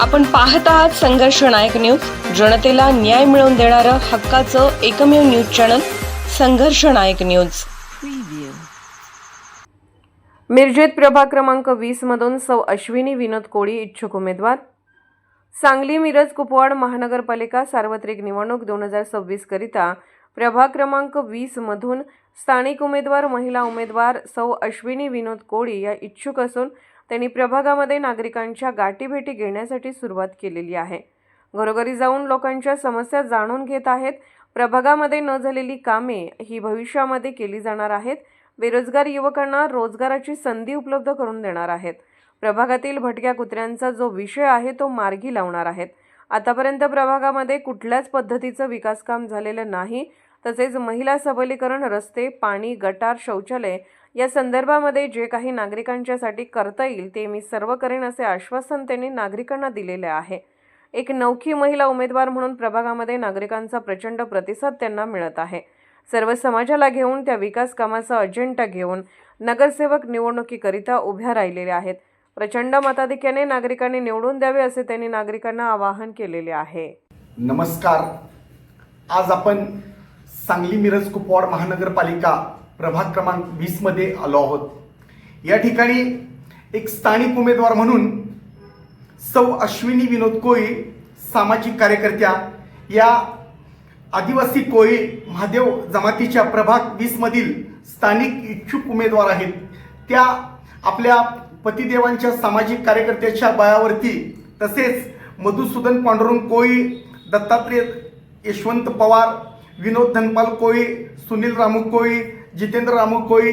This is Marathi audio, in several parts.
आपण पाहत आहात संघर्ष नायक न्यूज. जनतेला न्याय मिळवून देणारं हक्काचं एकमेव न्यूज चॅनल संघर्ष नायक न्यूज. मिरजेत प्रभाग क्रमांक वीस मधून सौ अश्विनी विनोद कोळी इच्छुक उमेदवार. सांगली मिरज कुपवाड महानगरपालिका सार्वत्रिक निवडणूक दोन हजार सव्वीस करिता प्रभाग क्रमांक वीस मधून स्थानिक उमेदवार महिला उमेदवार सौ अश्विनी विनोद कोळी या इच्छुक असून त्यांनी प्रभागामध्ये नागरिकांच्या गाठीभेटी घेण्यासाठी सुरुवात केलेली आहे. घरोघरी जाऊन लोकांच्या समस्या जाणून घेत आहेत. प्रभागामध्ये न झालेली कामे ही भविष्यामध्ये केली जाणार आहेत. बेरोजगार युवकांना रोजगाराची संधी उपलब्ध करून देणार आहेत. प्रभागातील भटक्या कुत्र्यांचा जो विषय आहे तो मार्गी लावणार आहेत. आतापर्यंत प्रभागामध्ये कुठल्याच पद्धतीचं विकासकाम झालेलं नाही. तसेच महिला सबलीकरण रस्ते पाणी गटार शौचालय या संदर्भामध्ये जे काही नागरिकांच्यासाठी करता येईल ते मी सर्व करेन असे आश्वासन त्यांनी नागरिकांना दिलेले आहे. एक नौखी महिला उमेदवार म्हणून प्रभागामध्ये नागरिकांचा प्रचंड प्रतिसाद त्यांना मिळत आहे. सर्व समाजाला घेऊन त्या विकास कामाचा अजेंडा घेऊन नगरसेवक निवडणुकीकरिता उभ्या राहिलेल्या आहेत. प्रचंड मताधिक्याने नागरिकांनी निवडून द्यावे असे त्यांनी नागरिकांना आवाहन केलेले आहे. नमस्कार. आज आपण सांगली मिरज कुपवाड महानगरपालिका प्रभाग क्रमांक वीसमध्ये आलो आहोत. या ठिकाणी एक स्थानिक उमेदवार म्हणून सौ अश्विनी विनोद कोळी सामाजिक कार्यकर्त्या या आदिवासी कोळी महादेव जमातीच्या प्रभाग वीसमधील स्थानिक इच्छुक उमेदवार आहेत. त्या आपल्या पतिदेवांच्या सामाजिक कार्यकर्त्याच्या बळावरती तसेच मधुसूदन पांडुरंग कोळी दत्तात्रेय यशवंत पवार विनोद धनपाल कोळी सुनील रामू कोळी जितेंद्र रामू कोळी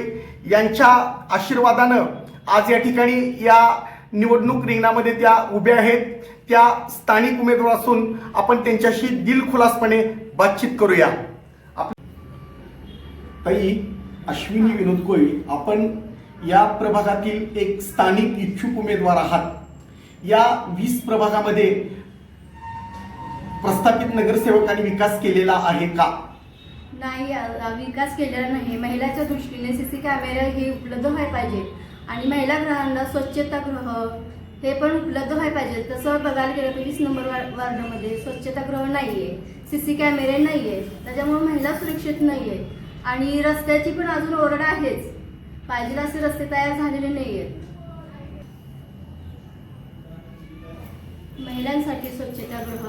यांच्या आशीर्वादानं आज या ठिकाणी या निवडणूक रिंगणामध्ये त्या उभ्या आहेत. त्या स्थानिक उमेदवार असून आपण त्यांच्याशी दिलखुलासपणे बातचीत करूया. ताई अश्विनी विनोद कोळी आपण या प्रभागातील एक स्थानिक इच्छुक उमेदवार आहात. या वीस प्रभागामध्ये प्रस्थापित नगरसेवकांनी विकास केलेला आहे का? नाही विकास केलेला नाही. महिलाच्या दृष्टीने सी सी कॅमेरा हे उपलब्ध व्हायला पाहिजे. आणि महिला ग्रहांना स्वच्छतागृह हे पण उपलब्ध व्हायला पाहिजे. तसं बघायला गेलं तर वीस नंबर वार्डामध्ये स्वच्छतागृह नाही आहे सी सी कॅमेरे नाही आहे त्याच्यामुळे महिला सुरक्षित नाही आहे आणि रस्त्याची पण अजून ओरड आहेच. पाहिजे असे रस्ते तयार झालेले नाही आहेत महिलांसाठी स्वच्छतागृह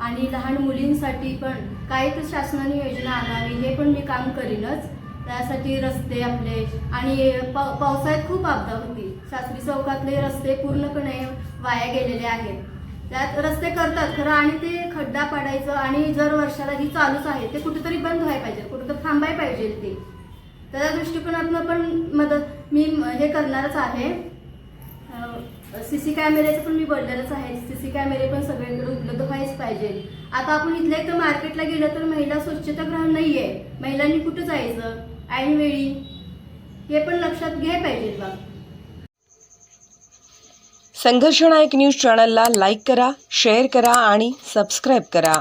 आणि लहान मुलींसाठी पण काही तर शासनाने योजना आणावी हे पण मी काम करीनच. त्यासाठी रस्ते आपले आणि पाव पावसाळ्यात खूप आपदा होती. शास्त्री चौकातले रस्ते पूर्णपणे वाया गेलेले आहेत. त्यात रस्ते करतात खरं आणि ते खड्डा पाडायचं आणि जर वर्षाला ही चालूच आहे ते कुठेतरी बंद व्हायला पाहिजे कुठेतरी थांबाय पाहिजे ते. त्या दृष्टिकोनातनं पण मदत मी हे करणारच आहे. सी सी कॅमेऱ्याचं पण मी बोललेलंच आहे. सी सी कॅमेरे पण सगळीकडे उपलब्ध पाहिजे. आता आपण इथल्या इथं मार्केटला गेलं तर महिला स्वच्छताग्रह नाही आहे महिलांनी कुठं जायचं? ऐनवेळी हे पण लक्षात घ्याय पाहिजे बा. संघर्षनायक न्यूज चॅनलला लाईक करा शेअर करा आणि सबस्क्राईब करा.